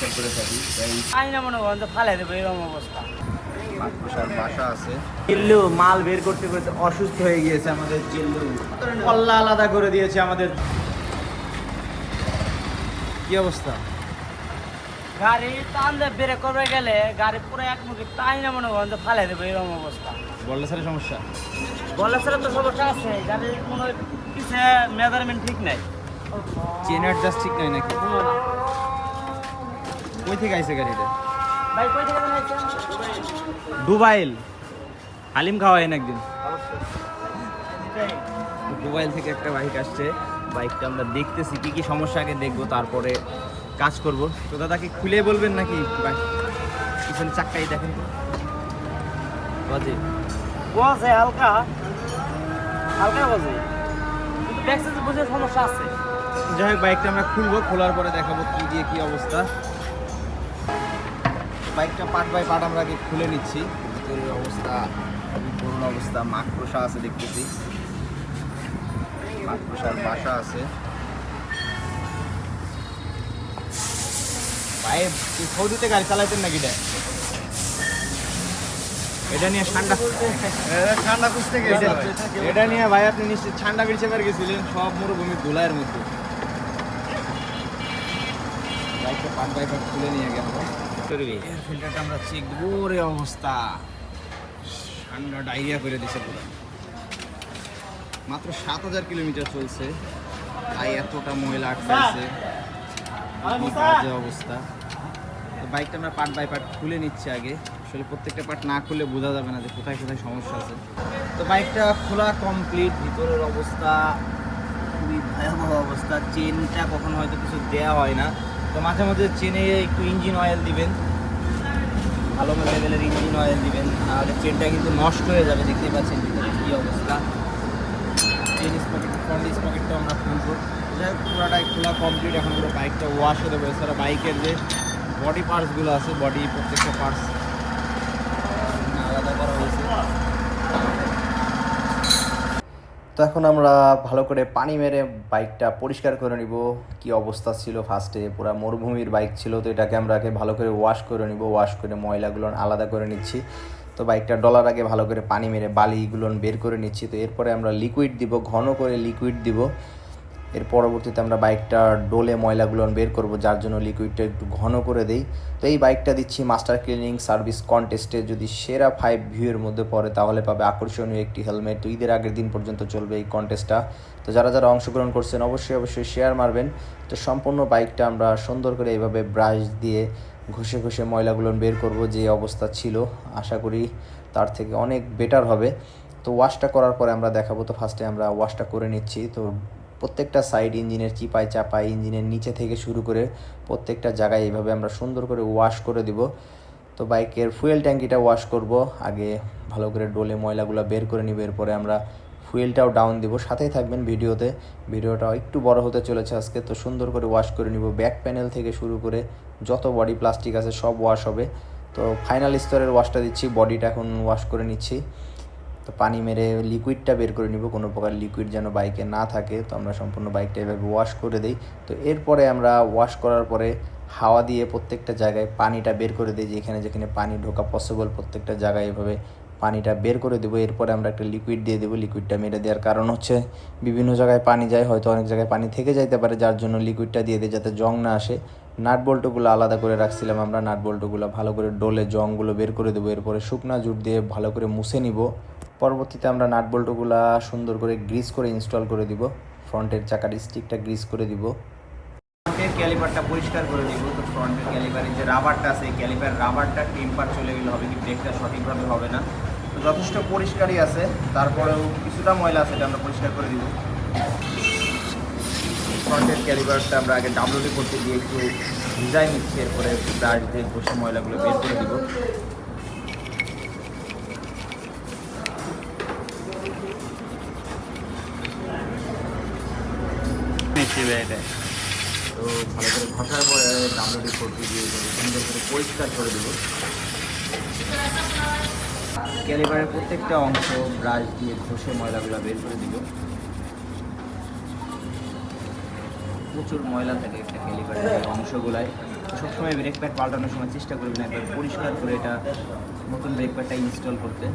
পরিষ্কার করে থাকি তাই মনে করেন ফালাই দেবো এরকম অবস্থা। বাসা আছে। জিল্লু মাল বের করতে করতে অসুস্থ হয়ে গিয়েছে আমাদের জিল্লু। পল্লা আলাদা করে দিয়েছে আমাদের। কি অবস্থা? গাড়ি টান দিয়ে বেরে করবে গেলে গাড়ি পুরো এক মুখে তাই না মনে করেন যে ফালাই দেবো এরকম অবস্থা। বললে স্যারের সমস্যা? বলে স্যার তো সমস্যা আছে গাড়ির কোনো পিছে মেজারমেন্ট ঠিক নাই। চেন অ্যাডজাস্ট ঠিক নাই নাকি? কই থেকে আইছে গাড়িটা? ভাই কই থেকে জানাইছেন দুবাইল। হালিম খাওয়াইন একদিন। মোবাইল থেকে একটা বাইক আসছে। বাইকটা আমরা দেখতেছি কি কি সমস্যা আগে দেখব তারপরে কাজ করব। তো দাদাকে খুলে বলবেন নাকি? বাইক পিছনে চাক্কাই দেখেন তো। বাজে। বসে হালকা। হালকা বসে কিন্তু বুঝে সমস্যা আছে। যাই হোক বাইকটা আমরা খুলবো খোলার পরে দেখাবো কি দিয়ে কি অবস্থা। বাইকটা পার্ট বাই পার্ট আমরা আগে খুলে নিচ্ছি। ভিতরের অবস্থা খুবই করুণ অবস্থা মাকড়সা আছে দেখতেছি। মাকড়সার বাসা আছে। ভাই সৌদিতে গাড়ি চালাইতেন নাকি এটা? এটা নিয়ে ঠান্ডা ঠান্ডা খুঁজতে এটা এটা নিয়ে ভাই আপনি ঠান্ডা বেড়েছে বার গেছিলেন সব মরুভূমির ধুলাইয়ের মধ্যে। বাইকটা পাট বাই পাট খুলে নিয়ে গেল। এয়ার ফিল্টারটা আমরা চেক দেবো। রে অবস্থা। ঠান্ডা ডায়রিয়া করে দিছে পুরো। মাত্র সাত হাজার কিলোমিটার চলছে। তাই এতটা ময়লা আটকাইছে। বাজে অবস্থা। বাইকটা আমরা পার্ট বাই পার্ট খুলে নিচ্ছি আগে। আসলে প্রত্যেকটা পার্ট না খুলে বোঝা যাবে না যে কোথায় কোথায় সমস্যা আছে। তো বাইকটা খোলা কমপ্লিট ভিতরের অবস্থা খুবই ভয়াবহ অবস্থা। চেনটা কখনো হয়তো কিছু দেওয়া হয় না। তো মাঝে মাঝে চেনে একটু ইঞ্জিন অয়েল দিবেন। ভালো লেভেলের ইঞ্জিন অয়েল দিবেন। নাহলে চেনটা কিন্তু নষ্ট হয়ে যাবে দেখতে পাচ্ছেন ভিতরে কী অবস্থা। চেন স্পকেট ফ্রন্ট স্পকেটটা আমরা খুলবো। যাই হোক, পুরোটাই খোলা কমপ্লিট এখন পুরো বাইকটা ওয়াশ হয়ে দেবো। এছাড়া বাইকের যে বডি পার্টসগুলো আছে বডি প্রত্যেকটা পার্টস আলাদা করা হয়েছে তো এখন আমরা ভালো করে পানি মেরে বাইকটা পরিষ্কার করে নিব। কি অবস্থা ছিল ফার্স্টে পুরো মরুভূমির বাইক ছিল, তো এটাকে আমরা আগে ভালো করে ওয়াশ করে নিব। ওয়াশ করে ময়লাগুলো আলাদা করে নিচ্ছি। তো বাইকটা ডলার আগে ভালো করে পানি মেরে বালিগুলো বের করে নিচ্ছি। তো এরপরে আমরা লিকুইড দিব, ঘন করে লিকুইড দিব। এর পরবর্তীতে আমরা বাইকটা ডোলে ময়লাগুলো বের করব, যার জন্য লিকুইডটা একটু ঘন করে দেই। তো এই বাইকটা দিচ্ছি মাস্টার ক্লিনিং সার্ভিস কন্টেস্টে যদি সেরা ফাইভ ভিউয়ের মধ্যে পড়ে, তাহলে পাবে আকর্ষণীয় একটি হেলমেট তো ঈদের আগের দিন পর্যন্ত চলবে এই কন্টেস্টটা তো যারা যারা অংশগ্রহণ করছেন, অবশ্যই অবশ্যই শেয়ার মারবেন। তো সম্পূর্ণ বাইকটা আমরা সুন্দর করে এইভাবে ব্রাশ দিয়ে ঘষে ঘষে ময়লাগুলো বের করব, যে অবস্থা ছিল। আশা করি তার থেকে অনেক বেটার হবে। তো ওয়াশটা করার পরে আমরা দেখাবো। তো ফার্স্টে আমরা ওয়াশটা করে নিচ্ছি। তো প্রত্যেকটা সাইড ইঞ্জিনের চিপাই চাপাই ইঞ্জিনের নিচে থেকে শুরু করে প্রত্যেকটা জায়গায় এইভাবে আমরা সুন্দর করে ওয়াশ করে দিব। তো বাইকের ফুয়েল ট্যাঙ্কিটা ওয়াশ করব। আগে ভালো করে ডোলে ময়লাগুলো বের করে নিব। এরপরে আমরা ফুয়েলটাও ডাউন দিব। সাথেই থাকবেন ভিডিওতে। ভিডিওটা একটু বড় হতে চলেছে আজকে। তো সুন্দর করে ওয়াশ করে নিব। ব্যাক প্যানেল থেকে শুরু করে যত বডি প্লাস্টিক আছে সব ওয়াশ হবে। তো ফাইনাল স্তরের ওয়াশটা দিচ্ছি। বডিটা এখন ওয়াশ করে নিচ্ছি। তো পানি মেরে লিকুইডটা বের করে নিব। কোনো প্রকার লিকুইড যেন বাইকে না থাকে, তো আমরা সম্পূর্ণ বাইকটা এভাবে ওয়াশ করে দিই। তো এরপরে আমরা ওয়াশ করার পরে হাওয়া দিয়ে প্রত্যেকটা জায়গায় পানিটা বের করে দিই, যেখানে যেখানে পানি ঢোকা পসিবল প্রত্যেকটা জায়গায় এভাবে পানিটা বের করে দেবো। এরপরে আমরা একটা লিকুইড দিয়ে দেবো লিকুইডটা মেরে দেওয়ার কারণ হচ্ছে বিভিন্ন জায়গায় পানি যায়, হয়তো অনেক জায়গায় পানি থেকে যাইতে পারে, যার জন্য লিকুইডটা দিয়ে দিই যাতে জং না আসে। নাট বল্টুগুলো আলাদা করে রাখছিলাম আমরা, নাট বল্টুগুলো ভালো করে ডোলে জংগুলো বের করে দেবো। এরপরে শুকনা জুট দিয়ে ভালো করে মুছে নিব। পরবর্তীতে আমরা নাট বল্টুগুলা সুন্দর করে গ্রিস করে ইনস্টল করে দিব। ফ্রন্টের চাকার স্টিকটা গ্রিস করে দিব। ফ্রন্টের ক্যালিপারটা পরিষ্কার করে দিব তো ফ্রন্টের ক্যালিপারের যে রাবারটা আছে ক্যালিপার রাবারটা টেম্পার চলে গেলে হবে কি ব্রেকটা সঠিকভাবে হবে না। তো যথেষ্ট পরিষ্কারই আছে। তারপরেও কিছুটা ময়লা আছে, এটা আমরা পরিষ্কার করে দিব। ফ্রন্টের ক্যালিপারটা আমরা আগে ডাবলুডি করতে দিয়ে একটু ভিজাই নিচ্ছি। এরপরে ব্রাশ দিয়ে ঘষে ময়লাগুলো বের করে দিব। নিচ্ছি এটা তো ভালো করে ঘষার পরে ডাবলুডি করতে দিয়ে সুন্দর করে পরিষ্কার করে দেবো। ক্যালিবারের প্রত্যেকটা অংশ ব্রাশ দিয়ে ঘষে ময়লাগুলো বের করে দিব। প্রচুর ময়লা থাকে একটা ক্যালিবারের অংশগুলাই সবসময় ব্রেক প্যাড পাল্টানোর সময় চেষ্টা করবেন একবার পরিষ্কার করে এটা নতুন ব্রেক প্যাডটা ইনস্টল করতে।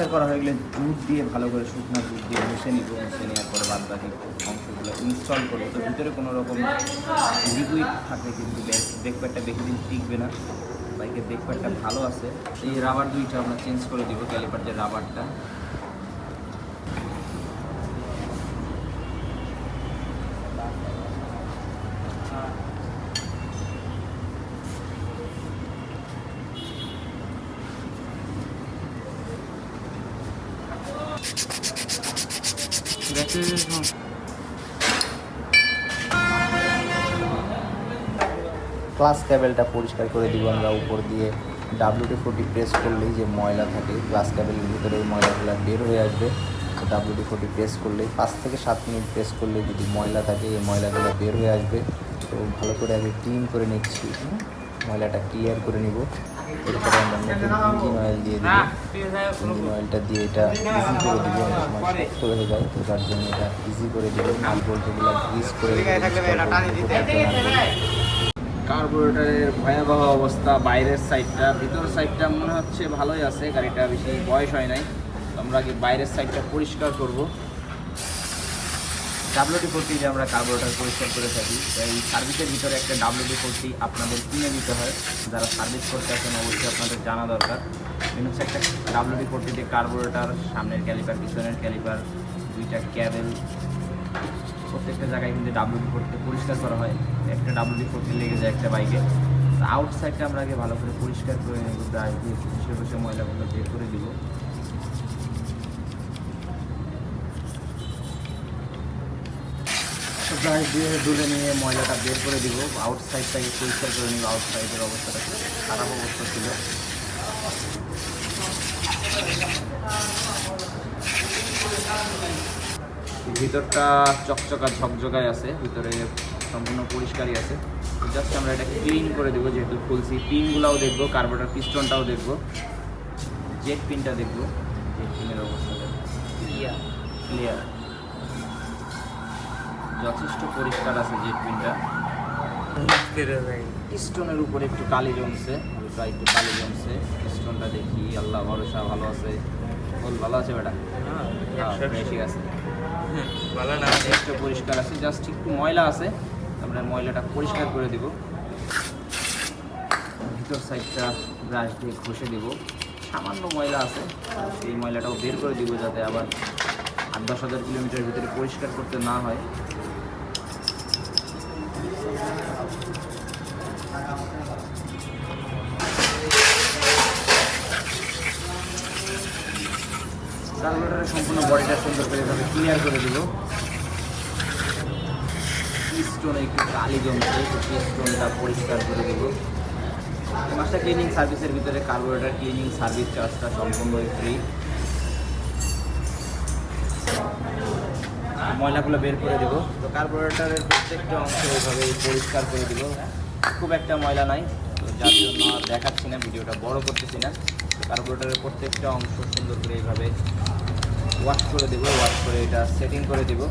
পরিষ্কার করা হয়ে গেলে দুধ দিয়ে ভালো করে শুকনো দুধ দিয়ে মিশে নিব, মিশে নেওয়ার পরে বাদ বাকি অংশগুলো ইনস্টল করব। তো ভিতরে কোনো রকম লিকুইড থাকে কিন্তু ব্রেকপ্যাডটা বেশি দিন টিকবে না। বাইকের ব্রেকপ্যাডটা ভালো আছে। এই রাবার দুইটা আমরা চেঞ্জ করে দিব ক্যালিপার যে রাবারটা ক্লাস কেবেলটা পরিষ্কার করে দিব আমরা উপর দিয়ে। ডাব্লিউডি ফোর্টি প্রেস করলেই যে ময়লা থাকে ক্লাস কেবেলের ভিতরে ওই ময়লাগুলো বের হয়ে আসবে। ডাব্লিউডি ফোর্টি প্রেস করলেই, পাঁচ থেকে সাত মিনিট প্রেস করলে যদি ময়লা থাকে, এই ময়লাগুলো বের হয়ে আসবে। তো ভালো করে আগে ক্লিন করে নিচ্ছি ময়লাটা ক্লিয়ার করে নিব। এরপরে আমরা নতুন ইঞ্জিন অয়েল দিয়ে দিব। ইঞ্জিন অয়েলটা দিয়ে এটা ইজি করে দিব, অনেক সময় শক্ত হয়ে যায়, তো তার জন্য এটা ইজি করে দিব। নাল বল্টগুলো গ্রিস করে কার্বোরেটারের ভয়াবহ অবস্থা, বাইরের সাইডটা ভিতর সাইডটা মনে হচ্ছে ভালোই আছে গাড়িটা বেশি বয়স হয় নাই। আমরা আগে বাইরের সাইডটা পরিষ্কার করব। ডাব্লিউডি ফোরটি যে আমরা কার্বোরেটার পরিষ্কার করে থাকি, এই সার্ভিসের ভিতরে একটা ডাব্লিউডি ফোরটি আপনাদের কিনে নিতে হয়। যারা সার্ভিস করতে আসেন, অবশ্যই আপনাদের জানা দরকার। হচ্ছে একটা ডাব্লিউডি ফোরটিতে কার্বোরেটার সামনের ক্যালিপার পিছনের ক্যালিপার দুইটা ক্যাবেল প্রত্যেকটা জায়গায় কিন্তু ডাব্লিউডি করতে পরিষ্কার করা হয়। একটা ডাব্লিউডি করতে লেগে যায় একটা বাইকে আউটসাইডটা আমরা আগে ভালো করে পরিষ্কার করে নেব ব্রাশ দিয়ে বসে বসে ময়লাগুলো বের করে দিব ব্রাশ দিয়ে ডুলে নিয়ে ময়লাটা বের করে দিব আউটসাইডটাকে পরিষ্কার করে নিব আউটসাইডের অবস্থাটা খারাপ অবস্থা ছিল। ভিতরটা চকচকা ঝকঝকায় আছে ভিতরে সম্পূর্ণ পরিষ্কারই আছে। জাস্ট আমরা এটা ক্লিন করে দেবো যেহেতু খুলছি পিনগুলাও দেখব কার্বোটার পিস্টনটাও দেখব। জেট পিনটা দেখব। জেট পিনের অবস্থাটা ক্লিয়ার যথেষ্ট পরিষ্কার আছে জেট পিনটা স্টোনের উপরে একটু কালি জমছে হালকা একটু কালি জমছে। স্টোনটা দেখি আল্লাহ ভরসা ভালো আছে। বল ভালো আছে বেটা। হ্যাঁ ঠিক আছে। ভালো না। একটু পরিষ্কার আছে জাস্ট একটু ময়লা আছে। আমরা ময়লাটা পরিষ্কার করে দিব। ভিতর সাইডটা ব্রাশ দিয়ে ঘষে দিব। সামান্য ময়লা আছে। এই ময়লাটাও বের করে দিব যাতে আবার আট দশ হাজার কিলোমিটার ভিতরে পরিষ্কার করতে না হয়। কার্বোরেটারের সম্পূর্ণ বডিটা সুন্দর করে এভাবে ক্লিয়ার করে দিব স্টোনে একটু কালি জমছে একটু স্টোনটা পরিষ্কার করে দেবো মাসটা ক্লিনিং সার্ভিসের ভিতরে কার্বোরেটার ক্লিনিং সার্ভিস চার্জটা সম্পূর্ণই ফ্রি ময়লাগুলো বের করে দেবো তো কার্বোরেটারের প্রত্যেকটা অংশ এইভাবে পরিষ্কার করে দিব খুব একটা ময়লা নাই, তো যার জন্য আর দেখাচ্ছি না, ভিডিওটা বড় করতেছি না। কার্বোরেটারের প্রত্যেকটা অংশ সুন্দর করে এইভাবে ওয়াশ করে দেবো ওয়াশ করে এটা সেটিং করে দেবো।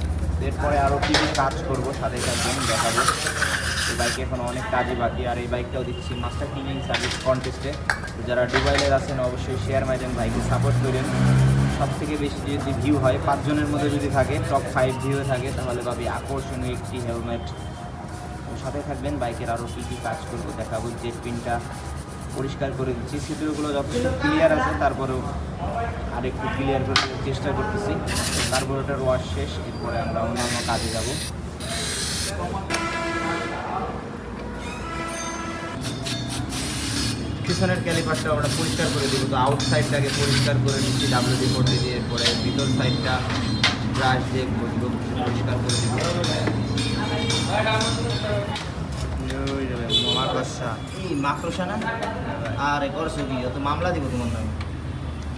এরপরে আরও কী কী কাজ করব সাথে থাকবেন দেখাবো। এই বাইকে এখন অনেক কাজই বাকি, আর এই বাইকটাও দিচ্ছি মাস্টার ক্লিনিং সার্ভিস কন্টেস্টে যারা ডুবাইলের আছেন, অবশ্যই শেয়ার মাইজেন বাইকে সাপোর্ট করেন। সব থেকে বেশি যদি ভিউ হয়, পাঁচজনের মধ্যে যদি থাকে টপ ফাইভ ভিউ থাকে, তাহলে পাবি আকর্ষণীয় একটি হেলমেট সাথে থাকবেন বাইকের আরও কী কী কাজ করব দেখাবো জেট পিনটা পরিষ্কার করে দিচ্ছি। সিপিওগুলো যথেষ্ট ক্লিয়ার আছে, তারপরেও আরেকটু ক্লিয়ার করতে চেষ্টা করতেছি। তারপরে ওটার ওয়াশ শেষ, এরপরে আমরা অন্যান্য কাজে যাব। পিছনের ক্যালিপারটা আমরা পরিষ্কার করে দিব, তো আউটসাইডটাকে পরিষ্কার করে নিচ্ছি ডাব্লিউডি করতে দিয়ে এরপরে ভিতর সাইডটা ব্রাশ দিয়ে পরিষ্কার করে দিব। মাকড়সা। কি মাকড়সা না? আর করছ কি? তো মামলা দিব তোমার নামে?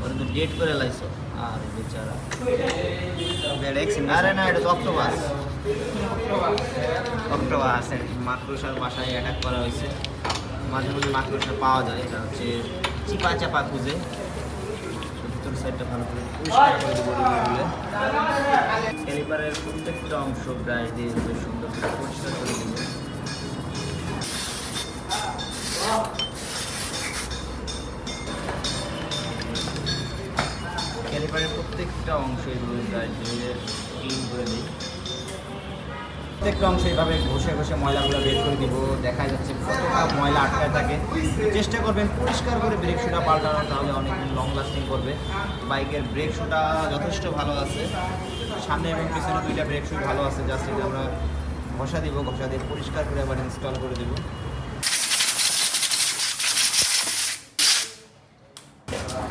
ওরা তো ডেট করে লাইছো। আর বেচারা। আরে না এটা তো অক্টোপাস। অক্টোপাস। মাকড়সার বাসায় অ্যাটাক করা হয়েছে। মাঝে মধ্যে মাকড়সা পাওয়া যায় এটা হচ্ছে চিপা চাপা খুঁজে। ভিতর সাইডটা ভালো করে পরিষ্কার করে দেবো রুগুলো ক্যালিপারের প্রত্যেকটা অংশ ব্রাশ দিয়ে সুন্দর করে পরিষ্কার করে দেবো। ক্যালিপারের প্রত্যেকটা অংশ প্রত্যেকটা অংশ এইভাবে ঘষে ঘষে ময়লাগুলো বের করে দিব, দেখা যাচ্ছে কতটা ময়লা আটকায় থাকে। চেষ্টা করবেন পরিষ্কার করে ব্রেক শুটা পাল্টানো, তাহলে অনেকদিন লং লাস্টিং করবে। বাইকের ব্রেক শুটা যথেষ্ট ভালো আছে। সামনে এবং পিছনে দুইটা ব্রেক শুট ভালো আছে জাস্ট এটা আমরা ঘষা দিব, ঘষা দিয়ে পরিষ্কার করে আবার ইনস্টল করে দেবো।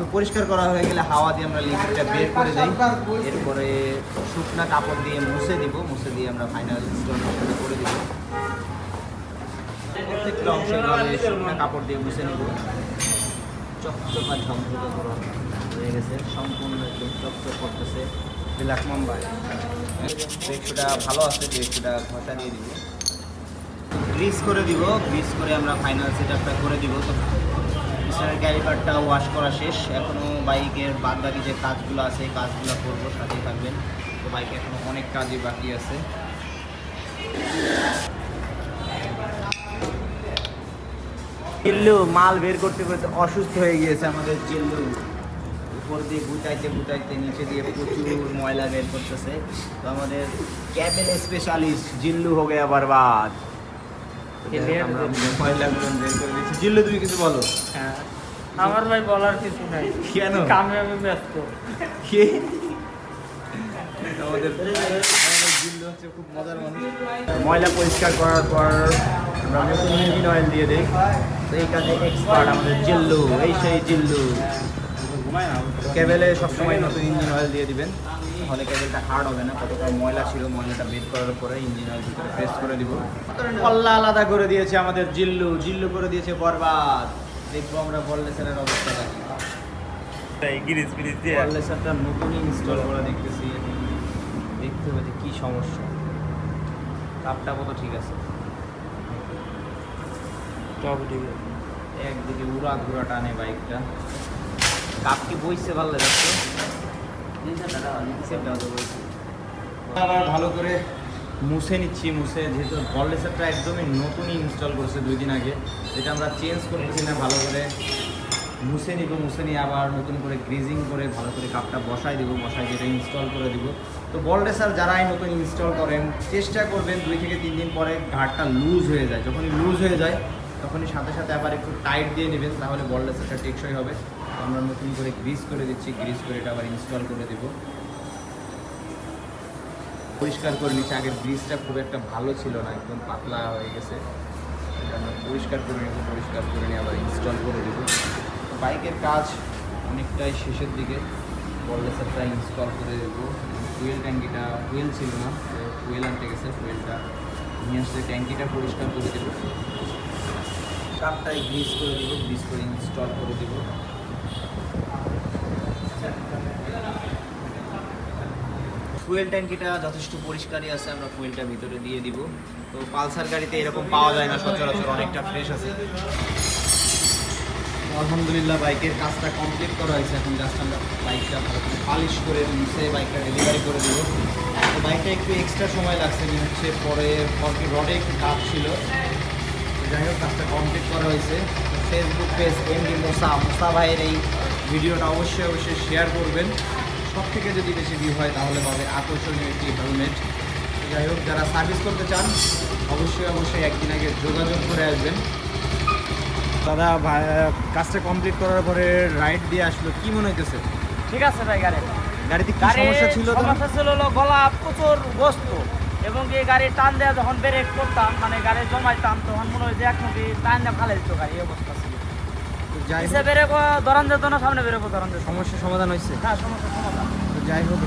তো পরিষ্কার করা হয়ে গেলে হাওয়া দিয়ে আমরা লিকুইডটা বের করে দিই। এরপরে শুকনা কাপড় দিয়ে মুছে দিব, মুছে দিয়ে আমরা ফাইনাল ইনস্টলমেন্টটা করে দিব। কাপড় দিয়ে মুছে নেব। চকচকা করা হয়ে গেছে, সম্পূর্ণ একদম চকচক করতেছে ব্ল্যাক মুম্বাই ব্রেকশুটা ভালো আছে ব্রেকশুটা ঘষা দিয়ে দিব। গ্রিস করে দিব গ্রিস করে আমরা ফাইনাল সেট করে দিব। তো পিছনের ক্যালিপারটা ওয়াশ করা শেষ। এখনও বাইকের বাদ বাকি যে কাজগুলো আছে কাজগুলো করব সাথে থাকবেন। তো বাইকে এখনও অনেক কাজই বাকি আছে। জিল্লু মাল বের করতে করতে অসুস্থ হয়ে গিয়েছে আমাদের জিল্লু উপর দিয়ে গুটাইতে গুটাইতে নিচে দিয়ে প্রচুর ময়লা বের করতেছে। তো আমাদের ক্যাবেল স্পেশালিস্ট জিল্লু হো গেয়া বরবাদ আমরা ময়লাগুলো বের করে দিচ্ছি জিল্লু তুমি কিছু বলো। হ্যাঁ আমার ভাই বলার কিছু নাই। কেন? কামে আমি ব্যস্ত। কে? আমাদের আমাদের জিল্লু হচ্ছে খুব মজার মানুষ। ময়লা পরিষ্কার করার পর আমরা ইঞ্জিন অয়েল দিয়ে দিই। তো এই কাজে এক্সপার্ট আমাদের জিল্লু এই সেই জিল্লু। কেবেলে সবসময় নতুন ইঞ্জিন অয়েল দিয়ে দিবেন। তাহলে কেবেলটা হার্ড হবে না? কতটা ময়লা ছিল ময়লাটা বের করার পরে ইঞ্জিন অয়েল ভিতরে প্রেস করে দিব। পল্লা আলাদা করে দিয়েছে আমাদের জিল্লু জিল্লু করে দিয়েছে বরবাদ। দেখব আমরা বললে স্যারের অবস্থাটা কি ওয়ারলেসারটা নতুনই ইনস্টল করা দেখতেছি। দেখতে হবে যে কী সমস্যা। কাপটা কত ঠিক আছে? সব ঠিক আছে। একদিকে উড়া ঘুরা টানে বাইকটা কাপ কি বইছে ভালো যাচ্ছে আবার ভালো করে মুছে নিচ্ছি, মুছে, যেহেতু বললেসারটা একদমই নতুনই ইনস্টল করছে দুই দিন আগে যেটা আমরা চেঞ্জ করতেছি না, ভালো করে মুছে নিব, মুছে নিয়ে আবার নতুন করে গ্রিজিং করে ভালো করে কাপটা বসাই দিব বসাই দিয়ে ইনস্টল করে দিব। তো বলডেসার যারাই নতুন ইনস্টল করেন, চেষ্টা করবেন দুই থেকে তিন দিন পরে ঘাটটা লুজ হয়ে যায়। যখনই লুজ হয়ে যায়, তখনই সাথে সাথে আবার একটু টাইট দিয়ে নেবেন, তাহলে বলডেসারটা টেকসই হবে। আমরা নতুন করে গ্রিস করে দিচ্ছি গ্রিজ করে এটা আবার ইনস্টল করে দেবো। পরিষ্কার করে নিচ্ছি, আগের ব্রিজটা খুব একটা ভালো ছিল না, একদম পাতলা হয়ে গেছে। আমরা পরিষ্কার করে নেব, পরিষ্কার করে নিয়ে আবার ইনস্টল করে দেব। বাইকের কাজ অনেকটাই শেষের দিকে বললেসারটা ইনস্টল করে দেব। ফুয়েল ট্যাঙ্কিটা ফুয়েল ছিল না ফুয়েল আনতে গেছে ফুয়েলটা নিয়ে আসলে ট্যাঙ্কিটা পরিষ্কার করে দেব। কাপটাই গ্রিজ করে দেবো গ্রিজ করে ইনস্টল করে দেবো। ফুয়েল ট্যাঙ্কিটা যথেষ্ট পরিষ্কারই আছে, আমরা ফুয়েলটা ভিতরে দিয়ে দিব। তো পালসার গাড়িতে এরকম পাওয়া যায় না, সচরাচর অনেকটা ফ্রেশ আছে। আলহামদুলিল্লাহ, বাইকের কাজটা কমপ্লিট করা হয়েছে। এখন জাস্ট আমরা বাইকটা পালিশ করে মুছে বাইকটা ডেলিভারি করে দেব। তো বাইকটা একটু এক্সট্রা সময় লাগছে হচ্ছে পরে ফর্টি রডে একটু কাজ ছিল। যাই হোক, কাজটা কমপ্লিট করা হয়েছে। ফেসবুক পেজ এমডি মোসা মোসা ভাইয়ের এই ভিডিওটা অবশ্যই অবশ্যই শেয়ার করবেন। সব থেকে যদি বেশি ভিউ হয় তাহলে পাবে আকর্ষণীয় একটি হেলমেট যাই হোক যারা সার্ভিস করতে চান অবশ্যই অবশ্যই একদিন আগে যোগাযোগ করে আসবেন। দাদা কাজটা কমপ্লিট করার পরে রাইড দিয়ে আসলো কি মনে হইতেছে? ঠিক আছে ভাই গাড়ি গাড়িতে কি সমস্যা ছিল সমস্যা ছিল গলা প্রচুর গোস্ত এবং কি গাড়ি টান দেওয়া যখন ব্রেক করতাম মানে গাড়ি জমাইতাম তখন মনে হয় যে এক মুখে টান দিয়ে ফালে দিত গাড়ি এই অবস্থা যাই হোক। বেরোবো ধরান যেত না সামনে বেরোবো যেত সমস্যার সমাধান হয়েছে। হ্যাঁ সমস্যা সমাধান। যাই হোক